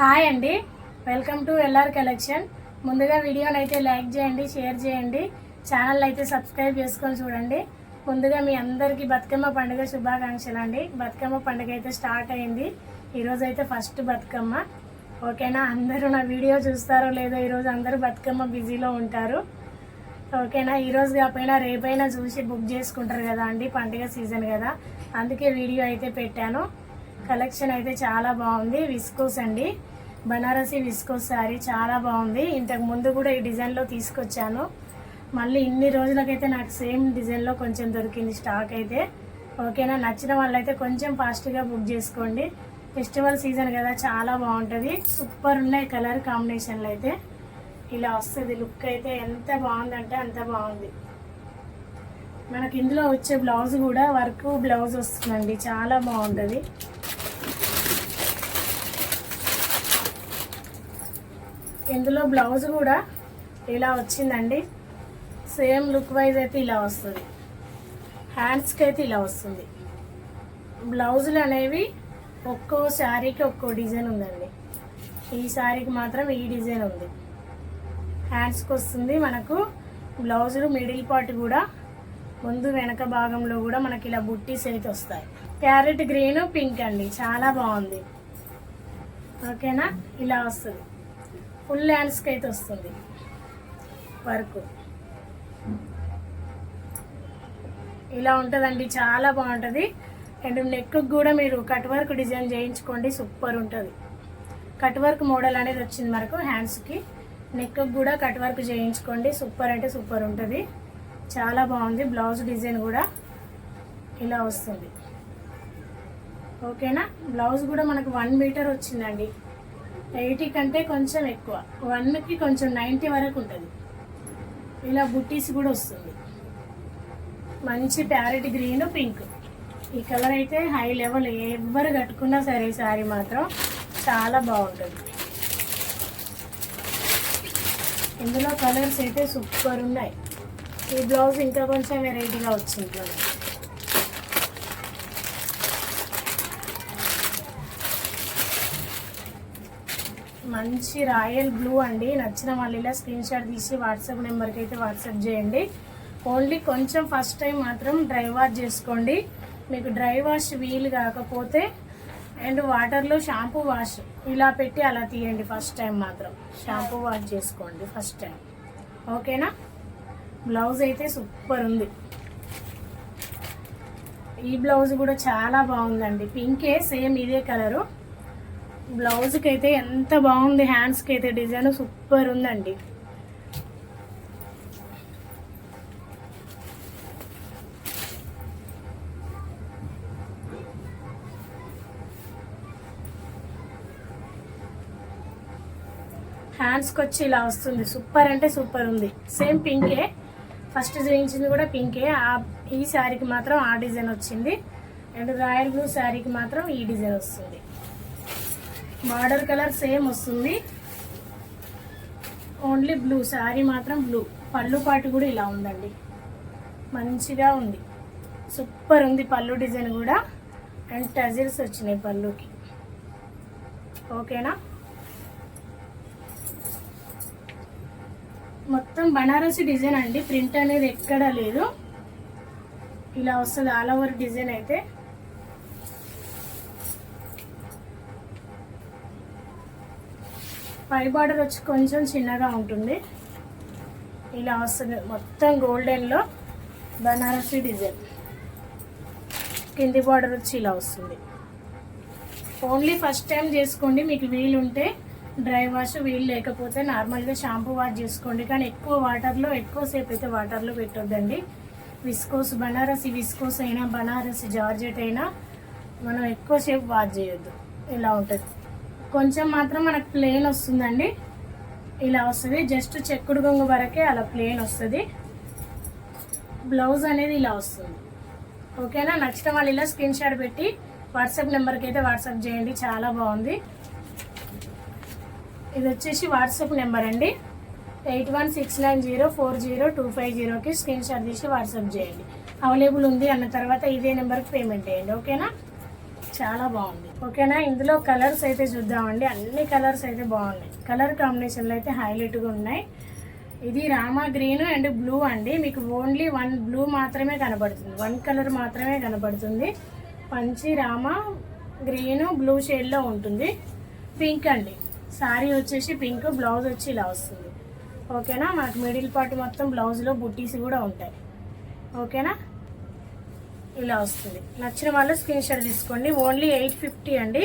Hi అండి. Welcome to LR collection. ముందుగా వీడియోని అయితే లైక్ చేయండి షేర్ చేయండి ఛానల్ అయితే సబ్స్క్రైబ్ చేసుకొని చూడండి. ముందుగా మీ అందరికీ బతుకమ్మ పండుగ శుభాకాంక్షలు అండి. బతుకమ్మ పండుగ అయితే స్టార్ట్ అయింది. ఈరోజు అయితే ఫస్ట్ బతుకమ్మ. ఓకేనా? అందరూ నా వీడియో చూస్తారో లేదో ఈరోజు అందరూ బతుకమ్మ బిజీలో ఉంటారు. ఓకేనా? ఈరోజు కాకపోయినా రేపైనా చూసి బుక్ చేసుకుంటారు కదా అండి పండుగ సీజన్ కదా. అందుకే వీడియో అయితే పెట్టాను. కలెక్షన్ అయితే చాలా బాగుంది. విస్కోస్ అండి. బనారసి విస్కో శారీ చాలా బాగుంది. ఇంతకు ముందు కూడా ఈ డిజైన్లో తీసుకొచ్చాను. మళ్ళీ ఇన్ని రోజులకైతే నాకు సేమ్ డిజైన్లో కొంచెం దొరికింది స్టాక్ అయితే. ఓకేనా నచ్చిన వాళ్ళైతే కొంచెం ఫాస్ట్గా బుక్ చేసుకోండి. ఫెస్టివల్ సీజన్ కదా చాలా బాగుంటుంది. సూపర్ ఉన్నాయి కలర్ కాంబినేషన్లు అయితే. ఇలా వస్తుంది లుక్ అయితే ఎంత బాగుందంటే అంత బాగుంది. మనకి ఇందులో వచ్చే బ్లౌజ్ కూడా వర్క్ బ్లౌజ్ వస్తుందండి. చాలా బాగుంటుంది. ఇందులో బ్లౌజ్ కూడా ఇలా వచ్చిందండి. సేమ్ లుక్ వైజ్ అయితే ఇలా వస్తుంది. హ్యాండ్స్కి అయితే ఇలా వస్తుంది. బ్లౌజులు అనేవి ఒక్కో శారీకి ఒక్కో డిజైన్ ఉందండి. ఈ శారీకి మాత్రం ఈ డిజైన్ ఉంది. హ్యాండ్స్కి వస్తుంది మనకు బ్లౌజులు మిడిల్ పార్ట్ కూడా ముందు వెనక భాగంలో కూడా మనకి ఇలా బుట్టీస్ అయితే వస్తాయి. క్యారెట్ గ్రీన్ పింక్ అండి. చాలా బాగుంది. ఓకేనా? ఇలా వస్తుంది. ఫుల్ హ్యాండ్స్కి అయితే వస్తుంది. వర్క్. ఇలా ఉంటుందండి చాలా బాగుంటుంది. అండ్ నెక్ కూడా మీరు కట్ వర్క్ డిజైన్ చేయించుకోండి సూపర్ ఉంటుంది. కట్ వర్క్ మోడల్ అనేది వచ్చింది మనకు హ్యాండ్స్కి. నెక్ కూడా కట్ వర్క్ చేయించుకోండి సూపర్ అంటే సూపర్ ఉంటుంది. చాలా బాగుంది బ్లౌజ్ డిజైన్ కూడా ఇలా వస్తుంది. ఓకేనా? బ్లౌజ్ కూడా మనకు వన్ మీటర్ వచ్చిందండి. ఎయిటీ కంటే కొంచెం ఎక్కువ. వన్కి కొంచెం నైంటీ వరకు ఉంటుంది. ఇలా బుట్టీస్ కూడా వస్తుంది. మంచి ప్యారెట్ గ్రీన్ పింక్. ఈ కలర్ అయితే హై లెవెల్ ఎవరు కట్టుకున్నా సరే ఈ శారీ మాత్రం చాలా బాగుంటుంది. ఇందులో కలర్స్ అయితే సూపర్ ఉన్నాయి. ఈ బ్లౌజ్ ఇంకా కొంచెం వెరైటీగా వచ్చింది. మంచి రాయల్ బ్లూ అండి. నచ్చిన వాళ్ళు ఇలా స్క్రీన్ షాట్ తీసి వాట్సాప్ నెంబర్కి అయితే వాట్సాప్ చేయండి. ఓన్లీ కొంచెం ఫస్ట్ టైం మాత్రం డ్రై వాష్ చేసుకోండి. మీకు డ్రై వాష్ వీలు కాకపోతే అండ్ వాటర్లో షాంపూ వాష్ ఇలా పెట్టి అలా తీయండి ఫస్ట్ టైం మాత్రం. షాంపూ వాష్ చేసుకోండి ఫస్ట్ టైం. ఓకేనా? బ్లౌజ్ అయితే సూపర్ ఉంది. ఈ బ్లౌజ్ కూడా చాలా బాగుందండి. పింకే సేమ్ ఇదే కలరు. బ్లౌజ్కి అయితే ఎంత బాగుంది హ్యాండ్స్కి అయితే డిజైన్ సూపర్ ఉందండి హ్యాండ్స్కి వచ్చి ఇలా వస్తుంది సూపర్ అంటే సూపర్ ఉంది సేమ్ పింకే ఫస్ట్ చూపించింది కూడా పింకే. ఆ ఈ శారీకి మాత్రం ఆ డిజైన్ వచ్చింది అండ్ రాయల్ బ్లూ శారీకి మాత్రం ఈ డిజైన్ వస్తుంది బార్డర్ కలర్ సేమ్ వస్తుంది. ఓన్లీ బ్లూ శారీ మాత్రం బ్లూ. పళ్ళు పాటు కూడా ఇలా ఉందండి. మంచిగా ఉంది. సూపర్ ఉంది పళ్ళు డిజైన్ కూడా. అండ్ టజిల్స్ వచ్చినాయి పళ్ళుకి. ఓకేనా? మొత్తం బనారసి డిజైన్ అండి. ప్రింట్ అనేది ఎక్కడా లేదు. ఇలా వస్తుంది ఆల్ ఓవర్ డిజైన్ అయితే. పై బార్డర్ వచ్చి కొంచెం చిన్నగా ఉంటుంది. ఇలా వస్తుంది మొత్తం గోల్డెన్లో బనారసి డిజైన్. కింది బార్డర్ వచ్చి ఇలా వస్తుంది. ఓన్లీ ఫస్ట్ టైం చేసుకోండి మీకు వీలుంటే డ్రై వాష్ వీలు లేకపోతే నార్మల్గా షాంపూ వాష్ చేసుకోండి. కానీ ఎక్కువ వాటర్లో ఎక్కువసేపు అయితే వాటర్లో పెట్టొద్దండి. విస్కోస్ బనారసి విస్కోస్ అయినా బనారసి జార్జెట్ అయినా మనం ఎక్కువసేపు వాష్ చేయొద్దు. ఇలా ఉంటుంది. కొంచెం మాత్రం మనకు ప్లేన్ వస్తుందండి. ఇలా వస్తుంది. జస్ట్ చెక్కుడు గొంగు వరకే అలా ప్లేన్ వస్తుంది. బ్లౌజ్ అనేది ఇలా వస్తుంది. ఓకేనా? నచ్చిన వాళ్ళు ఇలా స్క్రీన్ షాట్ పెట్టి వాట్సాప్ నెంబర్కి అయితే వాట్సాప్ చేయండి. చాలా బాగుంది. ఇది వచ్చేసి వాట్సాప్ నెంబర్ అండి. Eight one six nine zero four zero two five జీరోకి స్క్రీన్ షాట్ తీసి వాట్సాప్ చేయండి. అవైలబుల్ ఉంది అన్న తర్వాత ఇదే నెంబర్కి పేమెంట్ చేయండి. ఓకేనా? చాలా బాగుంది. ఓకేనా? ఇందులో కలర్స్ అయితే చూద్దామండి. అన్ని కలర్స్ అయితే బాగున్నాయి. కలర్ కాంబినేషన్లు అయితే హైలైట్గా ఉన్నాయి. ఇది రామా గ్రీన్ అండ్ బ్లూ అండి. మీకు ఓన్లీ వన్ బ్లూ మాత్రమే కనబడుతుంది. వన్ కలర్ మాత్రమే కనబడుతుంది. పంచి రామా గ్రీన్ బ్లూ షేడ్లో ఉంటుంది. పింక్ అండి. శారీ వచ్చేసి పింక్ బ్లౌజ్ వచ్చి ఇలా వస్తుంది. ఓకేనా? మనకు మిడిల్ పార్ట్ మొత్తం బ్లౌజ్లో బుట్టీస్ కూడా ఉంటాయి. ఓకేనా? ఇలా వస్తుంది. నచ్చిన వాళ్ళు స్క్రీన్ షాట్ తీసుకోండి. ఓన్లీ ఎయిట్ ఫిఫ్టీ అండి.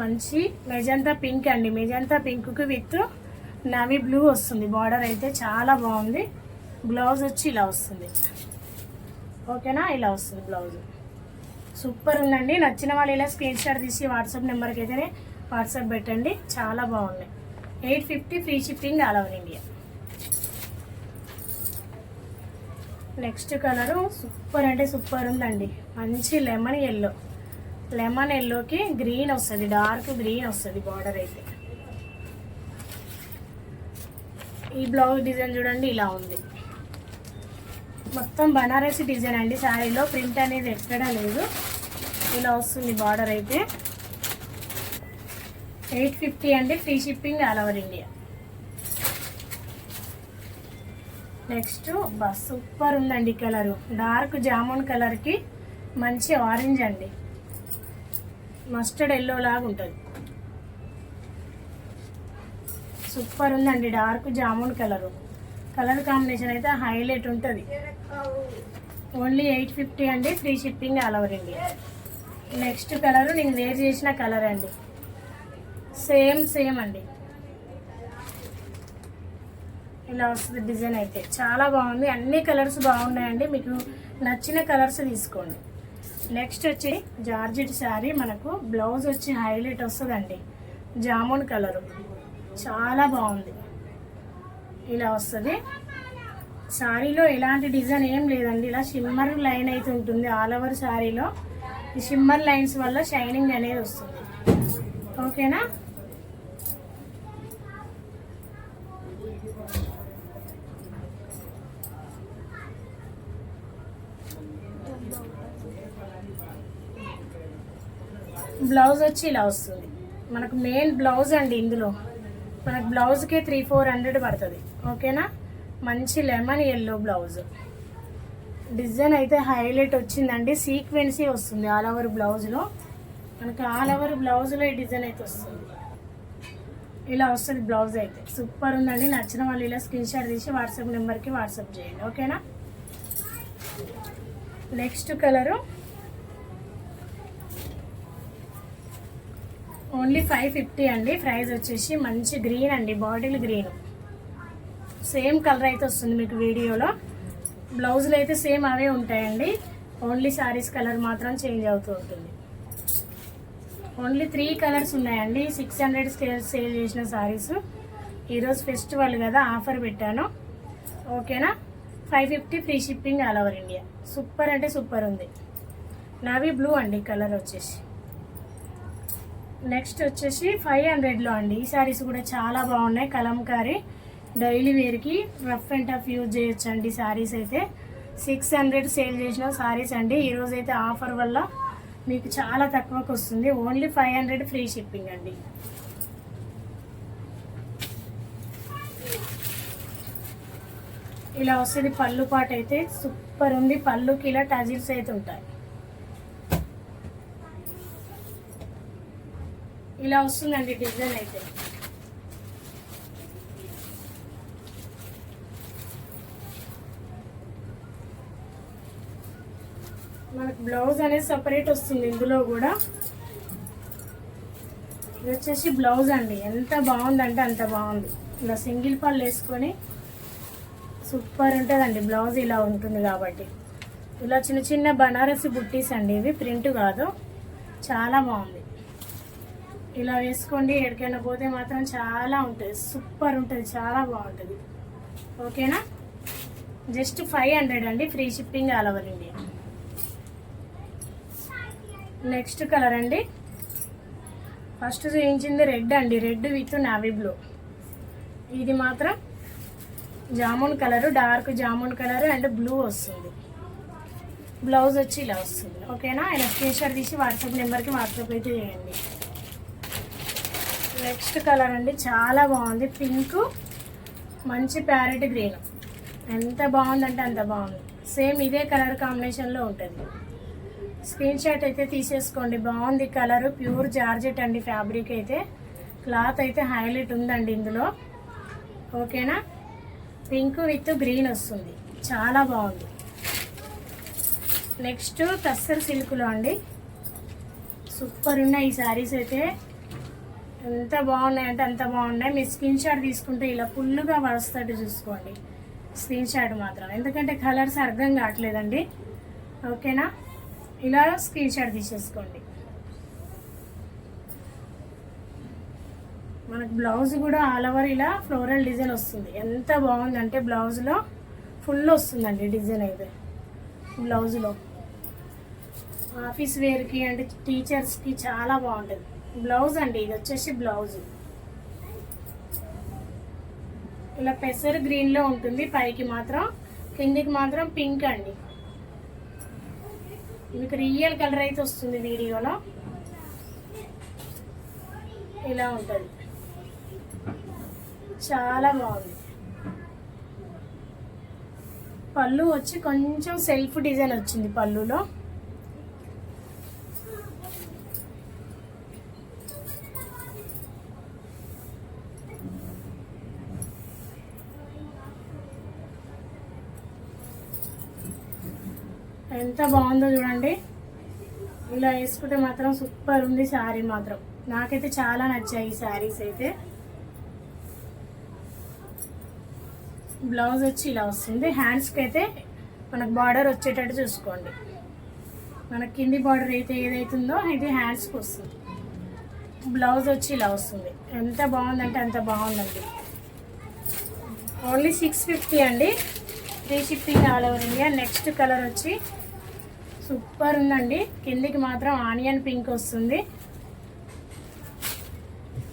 మంచి మెజంతా పింక్ అండి. మెజంతా పింక్కి విత్ నవీ బ్లూ వస్తుంది. బార్డర్ అయితే చాలా బాగుంది. బ్లౌజ్ వచ్చి ఇలా వస్తుంది. ఓకేనా ఇలా వస్తుంది బ్లౌజ్ సూపర్ ఉందండి. నచ్చిన వాళ్ళు ఇలా స్క్రీన్ షాట్ తీసి వాట్సాప్ నెంబర్కి అయితేనే వాట్సాప్ పెట్టండి. చాలా బాగున్నాయి. Eight fifty free shipping all over India. Next colour super అంటే సూపర్ ఉందండి. మంచి లెమన్ ఎల్లో లెమన్ ఎల్లోకి గ్రీన్ వస్తుంది డార్క్ గ్రీన్ వస్తుంది బార్డర్ అయితే. ఈ బ్లౌజ్ డిజైన్ చూడండి ఇలా ఉంది. మొత్తం బనారసి డిజైన్ అండి. శారీలో ప్రింట్ అనేది ఎక్కడా లేదు. ఇలా వస్తుంది బార్డర్ అయితే. ఎయిట్ ఫిఫ్టీ అండి free shipping all over India. Next bus super ఉందండి కలరు. డార్క్ జామున్ కలర్కి మంచి ఆరెంజ్ అండి. మస్టర్డ్ ఎల్లో లాగా ఉంటుంది. సూపర్ ఉందండి dark jamun colour. Colour combination అయితే హైలైట్ ఉంటుంది. ఓన్లీ ఎయిట్ ఫిఫ్టీ అండి free shipping all over India. Next colour నేను వేర్ చేసిన కలర్ అండి. సేమ్ సేమ్ అండి. ఇలా వస్తుంది డిజైన్ అయితే. చాలా బాగుంది. అన్ని కలర్స్ బాగున్నాయండి. మీకు నచ్చిన కలర్స్ తీసుకోండి. నెక్స్ట్ వచ్చి జార్జెట్ శారీ. మనకు బ్లౌజ్ వచ్చి హైలైట్ వస్తుందండి. జామున్ కలరు. చాలా బాగుంది. ఇలా వస్తుంది. శారీలో ఎలాంటి డిజైన్ ఏం లేదండి. ఇలా షిమ్మర్ లైన్ అయితే ఉంటుంది. ఆల్ ఓవర్ శారీలో. ఈ షిమ్మర్ లైన్స్ వల్ల షైనింగ్ అనేది వస్తుంది. ఓకేనా? బ్లౌజ్ వచ్చి ఇలా వస్తుంది. మనకు మెయిన్ బ్లౌజ్ అండి ఇందులో. మనకు బ్లౌజ్కే త్రీ ఫోర్ హండ్రెడ్ పడుతుంది. ఓకేనా? మంచి లెమన్ ఎల్లో బ్లౌజ్. డిజైన్ అయితే హైలైట్ వచ్చిందండి. సీక్వెన్సీ వస్తుంది ఆల్ ఓవర్ బ్లౌజ్లో. మనకి ఆల్ ఓవర్ బ్లౌజ్లో ఈ డిజైన్ అయితే వస్తుంది. ఇలా వస్తుంది బ్లౌజ్ అయితే. సూపర్ ఉందండి. నచ్చిన వాళ్ళు ఇలా స్క్రీన్ షాట్ తీసి వాట్సాప్ నెంబర్కి వాట్సాప్ చేయండి. ఓకేనా next colour only five fifty అండి. ప్రైస్ వచ్చేసి మంచి గ్రీన్ అండి. బాటిల్ గ్రీన్ సేమ్ కలర్ అయితే వస్తుంది మీకు వీడియోలో. బ్లౌజులు అయితే సేమ్ అవే ఉంటాయండి. ఓన్లీ శారీస్ కలర్ మాత్రం చేంజ్ అవుతూ ఉంటుంది. ఓన్లీ త్రీ కలర్స్ ఉన్నాయండి. సిక్స్ హండ్రెడ్ సేల్ చేసిన శారీస్ ఈరోజు ఫెస్టివల్ కదా ఆఫర్ పెట్టాను. ఓకేనా? Five fifty free shipping all over India. Super అంటే సూపర్ ఉంది. నావి బ్లూ అండి కలర్ వచ్చేసి. నెక్స్ట్ వచ్చేసి ఫైవ్ హండ్రెడ్లో అండి. ఈ శారీస్ కూడా చాలా బాగున్నాయి కలంకారీ. డైలీ వేర్కి రఫ్ అండ్ టఫ్ యూజ్ చేయొచ్చు అండి శారీస్ అయితే. సిక్స్ హండ్రెడ్ సేల్ చేసిన శారీస్ అండి. ఈరోజైతే ఆఫర్ వల్ల మీకు చాలా తక్కువకు వస్తుంది only five hundred free shipping అండి. ఇలా వస్తుంది పళ్ళు పాట అయితే సూపర్ ఉంది. పళ్ళుకి ఇలా టజిల్స్ అయితే ఉంటాయి. ఇలా వస్తుందండి డిజైన్ అయితే. బ్లౌజ్ అనేది సపరేట్ వస్తుంది ఇందులో కూడా. ఇది వచ్చేసి బ్లౌజ్ అండి. ఎంత బాగుందంటే అంత బాగుంది. ఇలా సింగిల్ పళ్ళు వేసుకొని సూపర్ ఉంటుందండి. బ్లౌజ్ ఇలా ఉంటుంది కాబట్టి. ఇలా చిన్న చిన్న బనారసి బుట్టీస్ అండి ఇవి. ప్రింట్ కాదు. చాలా బాగుంది. ఇలా వేసుకోండి. ఎక్కడికైనా పోతే మాత్రం చాలా ఉంటుంది సూపర్ ఉంటుంది. చాలా బాగుంటుంది. ఓకేనా? జస్ట్ ఫైవ్ హండ్రెడ్ అండి. Free shipping all over India. Next colour అండి. ఫస్ట్ చూపించింది రెడ్ అండి. రెడ్ విత్ నావీ బ్లూ ఇది మాత్రం jamun colour dark jamun colour and blue వస్తుంది. బ్లౌజ్ వచ్చి ఇలా వస్తుంది. ఓకేనా? ఆయన స్క్రీన్ షాట్ తీసి వాట్సాప్ నెంబర్కి వాట్సాప్ అయితే చేయండి. నెక్స్ట్ కలర్ అండి. చాలా బాగుంది. పింక్ మంచి ప్యారెట్ గ్రీన్ ఎంత బాగుందంటే అంత బాగుంది. సేమ్ ఇదే కలర్ కాంబినేషన్లో ఉంటుంది. స్క్రీన్ షాట్ అయితే తీసేసుకోండి. బాగుంది కలర్ ప్యూర్ జార్జెట్ అండి ఫ్యాబ్రిక్ అయితే. క్లాత్ అయితే హైలైట్ ఉందండి ఇందులో. ఓకేనా? పింక్ విత్ గ్రీన్ వస్తుంది. చాలా బాగుంది. నెక్స్ట్ టస్సర్ సిల్క్లో అండి. సూపర్ ఉన్నాయి ఈ శారీస్ అయితే. ఎంత బాగున్నాయంటే అంత బాగున్నాయి. మీరు స్క్రీన్ షాట్ తీసుకుంటే ఇలా ఫుల్గా వస్తాడు చూసుకోండి. స్క్రీన్ షాట్ మాత్రం. ఎందుకంటే కలర్స్ అర్థం కావట్లేదండి. ఓకేనా? ఇలా స్క్రీన్ షాట్ తీసేసుకోండి. మనకు బ్లౌజ్ కూడా ఆల్ ఓవర్ ఇలా ఫ్లోరల్ డిజైన్ వస్తుంది. ఎంత బాగుందంటే బ్లౌజ్లో ఫుల్ వస్తుందండి డిజైన్ అయితే. బ్లౌజ్లో. ఆఫీస్ వేర్కి అంటే టీచర్స్కి చాలా బాగుంటుంది. బ్లౌజ్ అండి ఇది వచ్చేసి బ్లౌజ్. ఇలా పెసర్ గ్రీన్లో ఉంటుంది. పైకి మాత్రం కిందికి మాత్రం పింక్ అండి. మీకు రియల్ కలర్ అయితే వస్తుంది వీడియోలో. ఇలా ఉంటుంది. చాలా బాగుంది. పళ్ళు వచ్చి కొంచెం సెల్ఫ్ డిజైన్ వచ్చింది పళ్ళులో. ఎంత బాగుందో చూడండి. ఇలా వేసుకుంటే మాత్రం సూపర్ ఉంది శారీ మాత్రం. నాకైతే చాలా నచ్చాయి ఈ శారీస్ అయితే. బ్లౌజ్ వచ్చి ఇలా వస్తుంది. హ్యాండ్స్కి అయితే మనకు బార్డర్ వచ్చేటట్టు చూసుకోండి. మన కింది బార్డర్ అయితే ఏదైతుందో ఇది హ్యాండ్స్కి వస్తుంది. బ్లౌజ్ వచ్చి ఇలా వస్తుంది. ఎంత బాగుందంటే అంత బాగుందండి. ఓన్లీ సిక్స్ ఫిఫ్టీ అండి. Three fifty all over India next colour వచ్చి సూపర్ ఉందండి. కిందికి మాత్రం ఆనియన్ పింక్ వస్తుంది.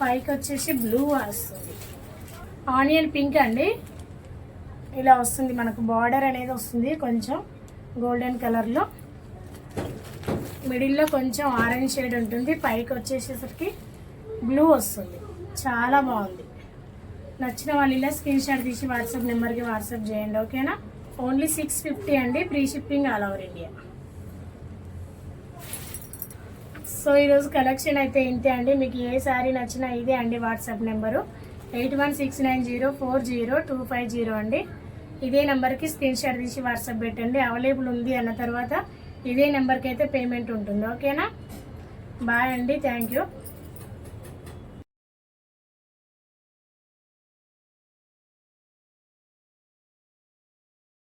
పైకి వచ్చేసి బ్లూ వస్తుంది. ఆనియన్ పింక్ అండి. ఇలా వస్తుంది మనకు బార్డర్ అనేది వస్తుంది కొంచెం గోల్డెన్ కలర్లో. మిడిల్లో కొంచెం ఆరెంజ్ షేడ్ ఉంటుంది. పైకి వచ్చేసేసరికి బ్లూ వస్తుంది. చాలా బాగుంది. నచ్చిన వాళ్ళు ఇలా స్క్రీన్ షాట్ తీసి వాట్సాప్ నెంబర్కి వాట్సాప్ చేయండి ఓకేనా? ఓన్లీ సిక్స్ ఫిఫ్టీ అండి. Free shipping all over India. So ఈరోజు కలెక్షన్ అయితే ఇంతే అండి? మీకు ఏ శారీ నచ్చినా ఇదే అండి WhatsApp number. Eight one six nine zero four zero two five zero అండి. ఇదే నెంబర్కి స్క్రీన్ షాట్ తీసి వాట్సాప్ పెట్టండి. అవైలబుల్ ఉంది అన్న తర్వాత ఇదే నెంబర్కి అయితే పేమెంట్ ఉంటుంది. ఓకేనా? బాయ్ అండి. Thank you.